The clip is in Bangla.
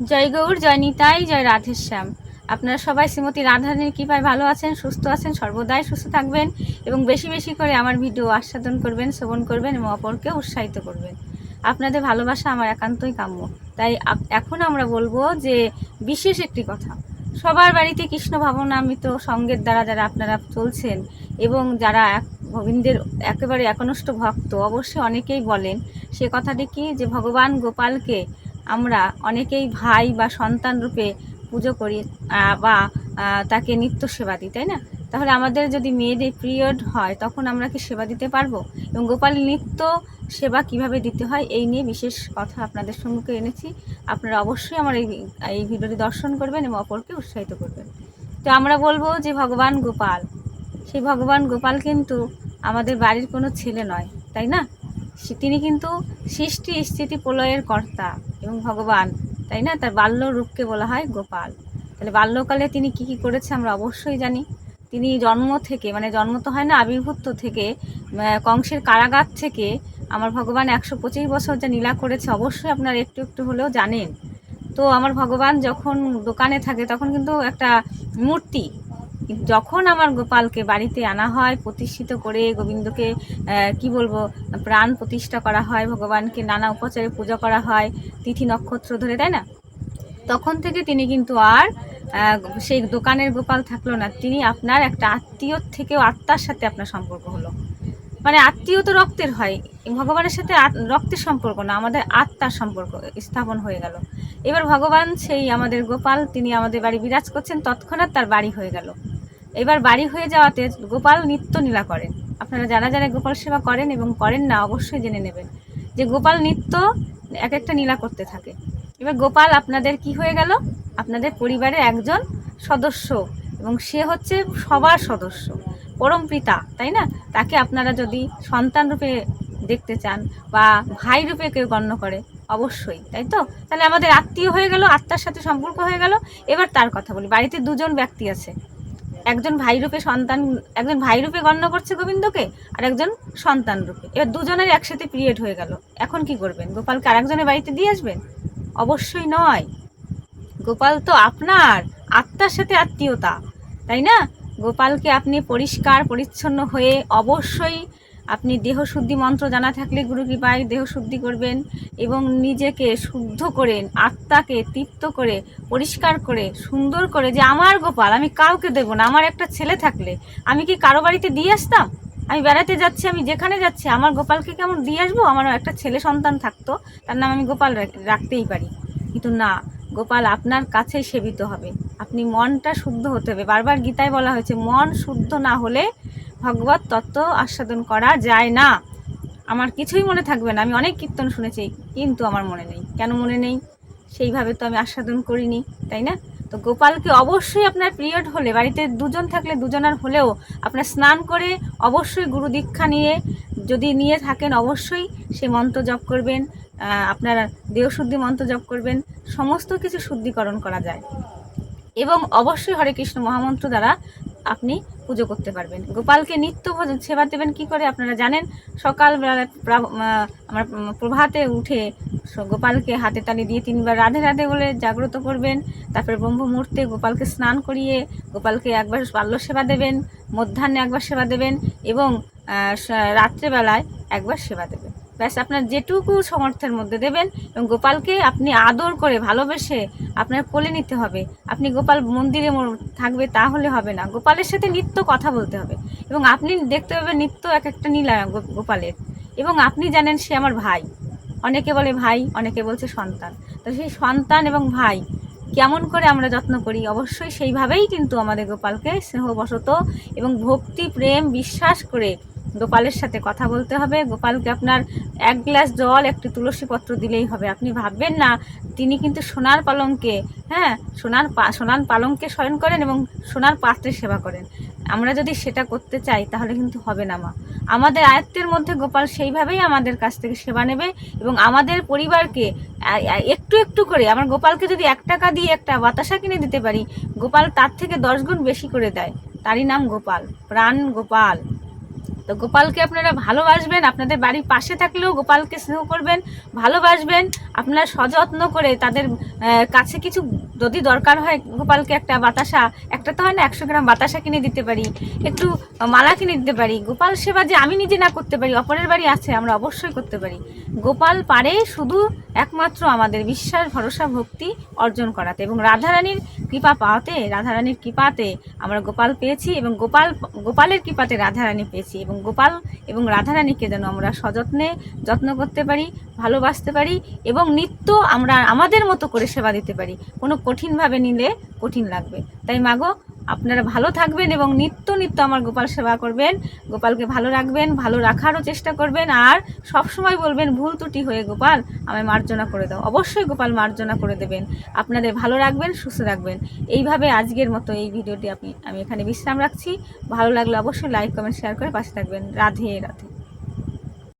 জয় গৌর, জয় নিতাই, জয় রাধেশ্যাম আপনারা সবাই শ্রীমতী রাধারানীর কৃপায় ভালো আছেন, সুস্থ আছেন, সর্বদাই সুস্থ থাকবেন এবং বেশি বেশি করে আমার ভিডিও আস্বাদন করবেন, শ্রবণ করবেন এবং অপরকে উৎসাহিত করবেন। আপনাদের ভালোবাসা আমার একান্তই কাম্য। তাই এখন আমরা বলব যে বিশেষ একটি কথা। সবার বাড়িতে কৃষ্ণ ভাবনামিত সঙ্গের দ্বারা যারা আপনারা চলছেন এবং যারা এক গোবিন্দের একেবারে একনিষ্ঠ ভক্ত, অবশ্যই অনেকেই বলেন সে কথাটি কি? যে ভগবান গোপালকে আমরা অনেকেই ভাই বা সন্তান রূপে পুজো করি বা তাকে নিত্য সেবা দিই, তাই না? তাহলে আমাদের যদি মেয়েদের পিরিয়ড হয়, তখন আমরা কি সেবা দিতে পারব? এবং গোপাল নিত্য সেবা কীভাবে দিতে হয়, এই নিয়ে বিশেষ কথা আপনাদের সম্মুখে এনেছি। আপনারা অবশ্যই আমার এই এই ভিডিওটি দর্শন করবেন এবং অপরকে উৎসাহিত করবেন। তো আমরা বলব যে, ভগবান গোপাল। সেই ভগবান গোপাল কিন্তু আমাদের বাড়ির কোনো ছেলে নয়, তাই না? তিনি কিন্তু সৃষ্টি স্থিতি প্রলয়ের কর্তা এবং ভগবান, তাই না? তার বাল্য রূপকে বলা হয় গোপাল। তাহলে বাল্যকালে তিনি কি কি করেছে আমরা অবশ্যই জানি। তিনি জন্ম থেকে মানে জন্ম তো হয় না, আবির্ভূত থেকে কংসের কারাগার থেকে আমার ভগবান একশো পঁচিশ বছর যা নীলা করেছে অবশ্যই আপনারা একটু একটু হলেও জানেন। তো আমার ভগবান যখন দোকানে থাকে তখন কিন্তু একটা মূর্তি যখন আমার গোপালকে বাড়িতে আনা হয়, প্রতিষ্ঠিত করে গোবিন্দকে কি বলব, প্রাণ প্রতিষ্ঠা করা হয়, ভগবানকে নানা উপচারে পূজা করা হয়, তিথি নক্ষত্র ধরে, তাই না? তখন থেকে তিনি কিন্তু আর সেই দোকানের গোপাল থাকল না। তিনি আপনার একটা আত্মীয়র থেকেও আত্মার সাথে আপনার সম্পর্ক হলো। মানে আত্মীয় তো রক্তের হয়। ভগবানের সাথে রক্তের সম্পর্ক না, আমাদের আত্মার সম্পর্ক স্থাপন হয়ে গেল। এবার ভগবান সেই আমাদের গোপাল, তিনি আমাদের বাড়ি বিরাজ করছেন, তৎক্ষণাৎ তার বাড়ি হয়ে গেল। এবার বাড়ি হয়ে যাওয়াতে গোপাল নিত্য নীলা করেন। আপনারা যারা যারা গোপাল সেবা করেন এবং করেন না, অবশ্যই জেনে নেবেন যে গোপাল নিত্য এক একটা নীলা করতে থাকে। এবার গোপাল, আপনাদের কি হয়ে গেল? আপনাদের পরিবারের একজন সদস্য এবং সে হচ্ছে সবার সদস্য। পরম পিতা, তাই না? তাকে আপনারা যদি সন্তান রূপে দেখতে চান বা ভাই রূপে কেউ গণ্য করে, অবশ্যই, তাই তো? তাহলে আমাদের আত্মীয় হয়ে গেল, আত্মার সাথে সম্পর্ক হয়ে গেল। এবার তার কথা বলি, বাড়িতে দুজন ব্যক্তি আছে। একজন ভাই রূপে সন্তান, একজন ভাই রূপে গণ্য করছে গোবিন্দকে আর একজন সন্তান রূপে। এবার দুজনের একসাথে পিরিয়ড হয়ে গেল। এখন কি করবেন? গোপালকে আরেকজনের বাড়িতে দিয়ে আসবেন? অবশ্যই নয়। গোপাল তো আপনার, আত্মার সাথে আত্মীয়তা, তাই না? গোপালকে আপনি পরিষ্কার, পরিচ্ছন্ন হয়ে অবশ্যই আপনি দেহ শুদ্ধি মন্ত্র জানা থাকলে গুরু কৃপায় দেহ শুদ্ধি করবেন এবং নিজেকে শুদ্ধ করে, আত্মাকে তৃপ্ত করে, পরিষ্কার করে, সুন্দর করে যে আমার গোপাল, আমি কাউকে দেবো না, আমার একটা ছেলে থাকলে আমি কি কারও বাড়িতে দিয়ে আসতাম? আমি বেড়াতে যাচ্ছি, আমি যেখানে যাচ্ছি, আমার গোপালকে কেমন দিয়ে আসব? আমার একটা ছেলে সন্তান থাকতো, তার নাম আমি গোপাল রাখতেই পারি। কিন্তু না, গোপাল আপনার কাছেই সেবিত হবে। আপনি মনটা শুদ্ধ হতে হবে। বারবার গীতায় বলা হয়েছে, মন শুদ্ধ না হলে ভগবত তত্ত্ব আস্বাদন করা যায় না। আমার কিছুই মনে থাকবে না। আমি অনেক কীর্তন শুনেছি, কিন্তু আমার মনে নেই। কেন মনে নেই? সেইভাবে তো আমি আস্বাদন করিনি, তাই না? তো গোপালকে অবশ্যই আপনার পিরিয়ড হলে, বাড়িতে দুজন থাকলে দুজনার হলেও আপনার স্নান করে অবশ্যই গুরু দীক্ষা নিয়ে, যদি নিয়ে থাকেন অবশ্যই সে মন্ত্র জপ করবেন আপনার দেহশুদ্ধি মন্ত্র জপ করবেন, সমস্ত কিছু শুদ্ধিকরণ করা যায়। এবং অবশ্যই হরে কৃষ্ণ মহামন্ত্র দ্বারা আপনি পুজো করতে পারবেন। গোপালকে নিত্য ভোজন, সেবা দেবেন কি করে আপনারা জানেন? সকালবেলায় প্রা- আমার প্রভাতে উঠে গোপালকে হাতে তালি দিয়ে তিনবার রাধে রাধে বলে জাগ্রত করবেন। তারপরে ব্রহ্ম মুহূর্তে গোপালকে স্নান করিয়ে গোপালকে একবার বাল্য সেবা দেবেন, মধ্যাহ্নে একবার সেবা দেবেন এবং রাত্রেবেলায় একবার সেবা দেবেন। ব্যাস, আপনার যেটুকু সমর্থের মধ্যে দেবেন এবং গোপালকে আপনি আদর করে ভালোবেসে আপনার কোলে নিতে হবে। আপনি গোপাল মন্দিরে থাকবে তাহলে হবে না। গোপালের সাথে নিত্য কথা বলতে হবে এবং আপনি দেখতে পাবেন নিত্য এক একটা নীলা গোপালের। এবং আপনি জানেন সে আমার ভাই। অনেকে বলে ভাই, অনেকে বলছে সন্তান। তো সেই সন্তান এবং ভাই কেমন করে আমরা যত্ন করি? অবশ্যই সেইভাবেই কিন্তু আমাদের গোপালকে স্নেহবশত এবং ভক্তি, প্রেম, বিশ্বাস করে গোপালের সাথে কথা বলতে হবে। গোপালকে আপনার এক গ্লাস জল, একটি তুলসী পত্র দিলেই হবে। আপনি ভাববেন না, তিনি কিন্তু সোনার পালঙ্কে হ্যাঁ? সোনার পা, সোনার পালঙ্কে শয়ন করেন এবং সোনার পাত্রে সেবা করেন। আমরা যদি সেটা করতে চাই, তাহলে কিন্তু হবে না, মা। আমাদের আয়ত্তের মধ্যে গোপাল সেইভাবেই আমাদের কাছ থেকে সেবা নেবে এবং আমাদের পরিবারকে একটু একটু করে, আমার গোপালকে যদি এক টাকা দিয়ে একটা বাতাসা কিনে দিতে পারি, গোপাল তার থেকে দশ গুণ বেশি করে দেয়। তারই নাম গোপাল, প্রাণ গোপাল। তো গোপালকে আপনারা ভালোবাসবেন, আপনাদের বাড়ির পাশে থাকলেও গোপালকে স্নেহ করবেন, ভালোবাসবেন, আপনারা সযত্ন করে তাদের কাছে কিছু যদি দরকার হয় গোপালকে একটা বাতাসা, একটা তো হয় না, একশো গ্রাম বাতাসা কিনে দিতে পারি, একটু মালা কিনে দিতে পারি, গোপাল সেবা যে আমি নিজে না করতে পারি, অপরের বাড়ি আছে, আমরা অবশ্যই করতে পারি। গোপাল পারে শুধু একমাত্র আমাদের বিশ্বাস, ভরসা, ভক্তি অর্জন করাতে এবং রাধারানীর কৃপা পাওয়াতে, রাধারানীর কৃপাতে আমরা গোপাল পেয়েছি এবং গোপাল, গোপালের কৃপাতে রাধারানী পেয়েছি এবং গোপাল এবং রাধারানীকে যেন আমরা সযত্নে, যত্ন করতে পারি, ভালোবাসতে পারি এবং নিত্য আমরা আমাদের মতো করে সেবা দিতে পারি। কোনো কঠিনভাবে নিলে কঠিন লাগবে। তাই মাগো আপনারা ভালো থাকবেন এবং নিত্য নিত্য আমার গোপাল সেবা করবেন। গোপালকে ভালো রাখবেন, ভালো রাখারও চেষ্টা করবেন আর সবসময় বলবেন, ভুল ত্রুটি হয়ে গোপাল, আমায় মার্জনা করে দাও। অবশ্যই গোপাল মার্জনা করে দেবেন। আপনাদের ভালো রাখবেন, সুস্থ রাখবেন। এইভাবে আজকের মতো এই ভিডিওটি আপনি, আমি এখানে বিশ্রাম রাখছি। ভালো লাগলে অবশ্যই লাইক কমেন্ট শেয়ার করে পাশে থাকবেন। রাধে রাধে।